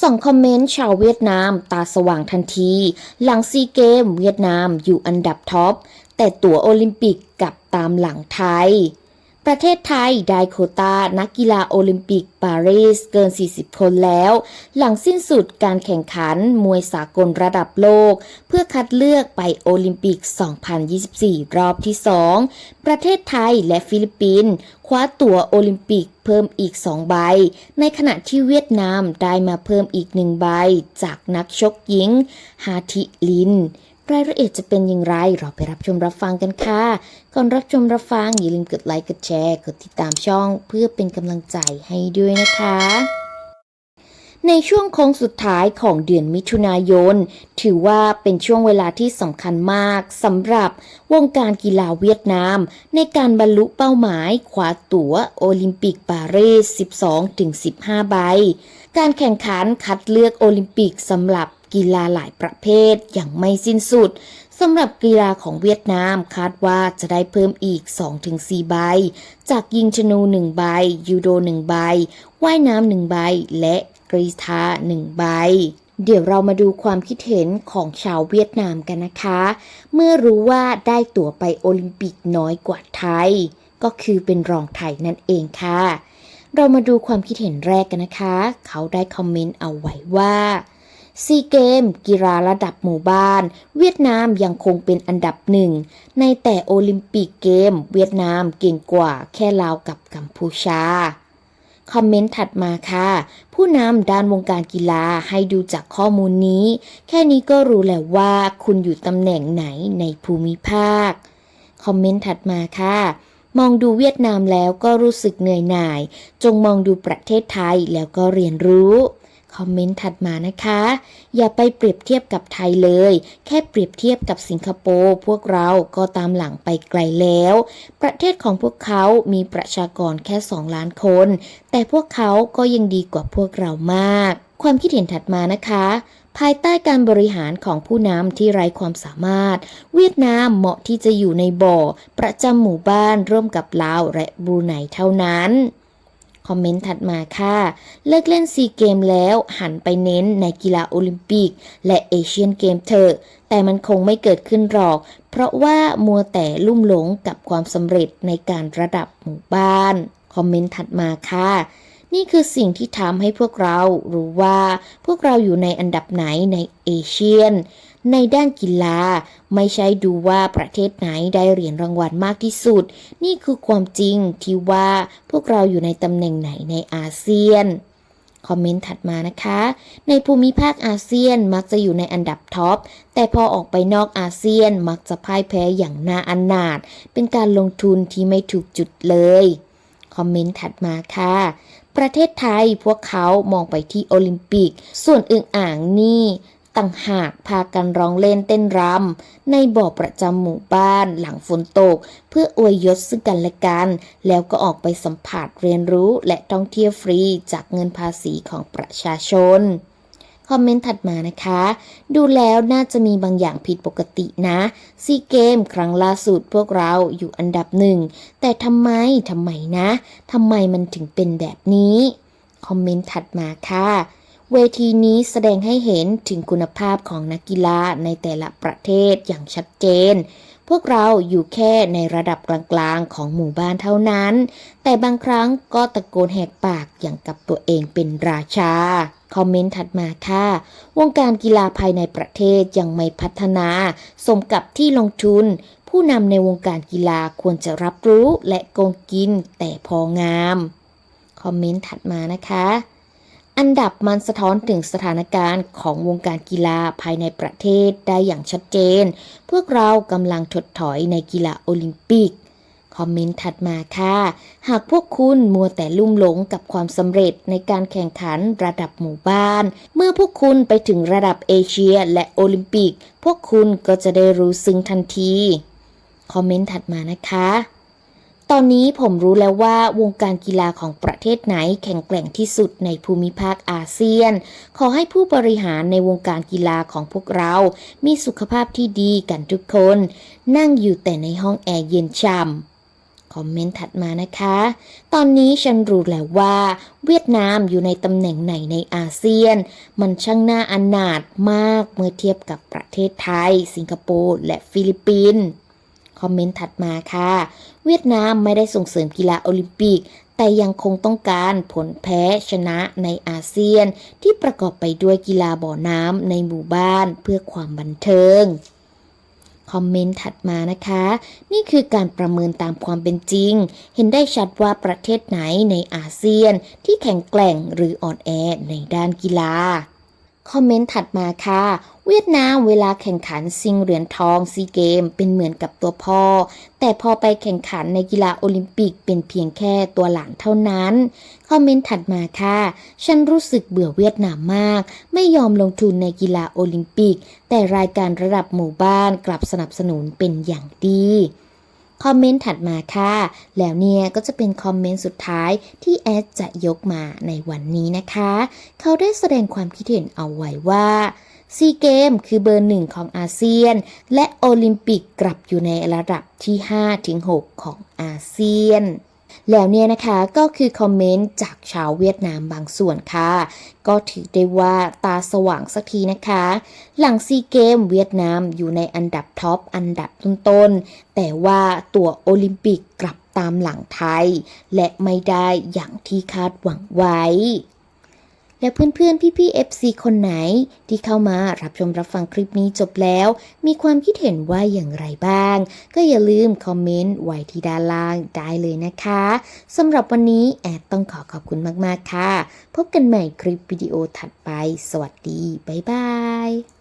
ส่องคอมเมนต์ชาวเวียดนาม ตาสว่างทันที หลังซีเกม เวียดนามอยู่อันดับท็อป แต่ตั๋วโอลิมปิกกลับตามหลังไทย ประเทศไทยได้โคตานักกีฬาโอลิมปิกปารีสเกิน 40 คนแล้ว หลังสิ้นสุดการแข่งขันมวยสากลระดับโลก เพื่อคัดเลือกไปโอลิมปิก 2024 รอบที่ 2 ประเทศไทยและฟิลิปปินส์คว้าตั๋วโอลิมปิกเพิ่มอีก 2 ใบ ในขณะที่เวียดนามได้มาเพิ่มอีก 1 ใบ จากนักชกหญิงฮาทิลิน รายละเอียดจะเป็นอย่างไรเราไปรับชมรับฟังกันค่ะ ก่อนรับชมรับฟังอย่าลืมกดไลค์กดแชร์ กดติดตามช่อง เพื่อเป็นกำลังใจให้ด้วยนะคะ ในช่วงโค้งสุดท้ายของเดือนมิถุนายน ถือว่าเป็นช่วงเวลาที่สำคัญมากสำหรับวงการกีฬาเวียดนาม ในการบรรลุเป้าหมายคว้าตั๋วโอลิมปิกปารีส 12-15 ใบ การแข่งขันคัดเลือกโอลิมปิกสำหรับ กีฬาหลายประเภทอย่างไม่สิ้นสุดสำหรับกีฬาของเวียดนามคาดว่าจะได้เพิ่มอีก 2-4 ใบ จากยิงชนู 1 ใบ ยูโด 1 ใบ ว่ายน้ำ 1 ใบ และกรีธา 1 ใบเดี๋ยวเรามาดูความคิดเห็นของชาวเวียดนามกันนะคะ เมื่อรู้ว่าได้ตั๋วไปโอลิมปิกน้อยกว่าไทย ก็คือเป็นรองไทยนั่นเองค่ะ เรามาดูความคิดเห็นแรกกันนะคะ เขาได้คอมเมนต์เอาไว้ว่า ซีเกม กีฬาระดับหมู่บ้าน เวียดนามยังคงเป็นอันดับหนึ่ง ในแต่โอลิมปิกเกม เวียดนามเก่งกว่าแค่ลาวกับกัมพูชา คอมเมนต์ถัดมาค่ะ ผู้นำด้านวงการกีฬาให้ดูจากข้อมูลนี้ แค่นี้ก็รู้แล้วว่าคุณอยู่ตำแหน่งไหนในภูมิภาค คอมเมนต์ถัดมาค่ะมองดูเวียดนามแล้วก็รู้สึกเหนื่อยหน่าย จงมองดูประเทศไทยแล้วก็เรียนรู้ คอมเมนต์ถัดมานะคะ อย่าไปเปรียบเทียบกับไทยเลย แค่เปรียบเทียบกับสิงคโปร์พวกเราก็ตามหลังไปไกลแล้ว ประเทศของพวกเขามีประชากรแค่ 2 ล้านคน แต่พวกเขาก็ยังดีกว่าพวกเรามาก ความคิดเห็นถัดมานะคะภายใต้การบริหารของผู้นำที่ไร้ความสามารถ เวียดนามเหมาะที่จะอยู่ในบ่อ ประจำหมู่บ้านร่วมกับลาวและบรูไนเท่านั้น อมเมนต์ถัดมาค่ะ เลิกเล่นซีเกมแล้วหันไปเน้นในกีฬาโอลิมปิก และเอเชียนเกมเถอะ แต่มันคงไม่เกิดขึ้นหรอก เพราะว่ามัวแต่ลุ่มหลงกับความสำเร็จในการระดับหมู่บ้าน คอมเมนต์ถัดมาค่ะ นี่คือสิ่งที่ทำให้พวกเรารู้ว่าพวกเราอยู่ในอันดับไหนในเอเชียน ในด้านกีฬา ไม่ใช่ดูว่าประเทศไหนได้เหรียญรางวัลมากที่สุด นี่คือความจริงที่ว่าพวกเราอยู่ในตำแหน่งไหนในอาเซียนคอมเมนต์ถัดมานะคะ ในภูมิภาคอาเซียนมักจะอยู่ในอันดับท็อป แต่พอออกไปนอกอาเซียนมักจะพ่ายแพ้อย่างน่าอนาถเป็นการลงทุนที่ไม่ถูกจุดเลย คอมเมนต์ถัดมาค่ะ ประเทศไทยพวกเขามองไปที่โอลิมปิก ส่วนอึ่งอ่างนี่ต่างหากพากันร้องเล่นเต้นรำในบ่อประจำหมู่บ้านหลังฝนตก เพื่ออวยยศซึ่งกันและกัน แล้วก็ออกไปสัมผัสเรียนรู้และท่องเที่ยวฟรีจากเงินภาษีของประชาชน คอมเมนต์ถัดมานะคะ ดูแล้วน่าจะมีบางอย่างผิดปกตินะซีเกมครั้งล่าสุดพวกเราอยู่อันดับหนึ่ง แต่ทำไมทำไมนะทำไมมันถึงเป็นแบบนี้ คอมเมนต์ถัดมาค่ะเวทีนี้แสดงให้เห็นถึงคุณภาพของนักกีฬาในแต่ละประเทศอย่างชัดเจน พวกเราอยู่แค่ในระดับกลางๆของหมู่บ้านเท่านั้น แต่บางครั้งก็ตะโกนแหกปากอย่างกับตัวเองเป็นราชา คอมเมนต์ถัดมาค่ะ วงการกีฬาภายในประเทศยังไม่พัฒนา สมกับที่ลงทุน ผู้นำในวงการกีฬาควรจะรับรู้และโกงกินแต่พองาม คอมเมนต์ถัดมานะคะ อันดับมันสะท้อนถึงสถานการณ์ของวงการกีฬาภายในประเทศได้อย่างชัดเจน พวกเรากำลังถดถอยในกีฬาโอลิมปิก คอมเมนต์ถัดมาค่ะ หากพวกคุณมัวแต่ลุ่มหลงกับความสำเร็จในการแข่งขันระดับหมู่บ้าน เมื่อพวกคุณไปถึงระดับเอเชียและโอลิมปิก พวกคุณก็จะได้รู้ซึ้งทันที คอมเมนต์ถัดมานะคะ ตอนนี้ผมรู้แล้วว่าวงการกีฬาของประเทศไหนแข็งแกร่งที่สุดในภูมิภาคอาเซียน ขอให้ผู้บริหารในวงการกีฬาของพวกเรา มีสุขภาพที่ดีกันทุกคน นั่งอยู่แต่ในห้องแอร์เย็นช่ำคอมเมนต์ถัดมานะคะ ตอนนี้ฉันรู้แล้วว่า เวียดนามอยู่ในตำแหน่งไหนในอาเซียน มันช่างน่าอนาถมากเมื่อเทียบกับประเทศไทย สิงคโปร์ และฟิลิปปินส์ คอมเมนต์ถัดมาค่ะ เวียดนามไม่ได้ส่งเสริมกีฬาโอลิมปิก แต่ยังคงต้องการผลแพ้ชนะในอาเซียน ที่ประกอบไปด้วยกีฬาบ่อน้ำในหมู่บ้านเพื่อความบันเทิงคอมเมนต์ถัดมานะคะ นี่คือการประเมินตามความเป็นจริง เห็นได้ชัดว่าประเทศไหนในอาเซียนที่แข็งแกร่งหรืออ่อนแอในด้านกีฬา คอมเมนต์ถัดมาค่ะ เวียดนามเวลาแข่งขันซิงเหรียญทองซีเกม เป็นเหมือนกับตัวพ่อ แต่พอไปแข่งขันในกีฬาโอลิมปิกเป็นเพียงแค่ตัวหลานเท่านั้นคอมเมนต์ถัดมาค่ะ ฉันรู้สึกเบื่อเวียดนามมาก ไม่ยอมลงทุนในกีฬาโอลิมปิก แต่รายการระดับหมู่บ้านกลับสนับสนุนเป็นอย่างดี คอมเมนต์ถัดมาค่ะ แล้วเนี่ยก็จะเป็นคอมเมนต์สุดท้ายที่แอดจะยกมาในวันนี้นะคะ เขาได้แสดงความคิดเห็นเอาไว้ว่าซีเกมคือเบอร์หนึ่งของอาเซียน และโอลิมปิกกลับอยู่ในระดับที่ 5-6 ของอาเซียน แล้วเนี่ยนะคะก็คือคอมเมนต์จากชาวเวียดนามบางส่วนค่ะ ก็ถือได้ว่าตาสว่างสักทีนะคะ หลังซีเกมเวียดนามอยู่ในอันดับท็อปอันดับต้นๆ แต่ว่าตัวโอลิมปิกกลับตามหลังไทย และไม่ได้อย่างที่คาดหวังไว้ และเพื่อนๆ พี่ๆ FC คนไหน ที่เข้ามารับชมรับฟังคลิปนี้จบแล้ว มีความคิดเห็นว่าอย่างไรบ้าง ก็อย่าลืมคอมเมนต์ไว้ที่ด้านล่างได้เลยนะคะสำหรับวันนี้แอดต้องขอขอบคุณมากๆค่ะ พบกันใหม่คลิปวิดีโอถัดไป สวัสดี บ๊ายบาย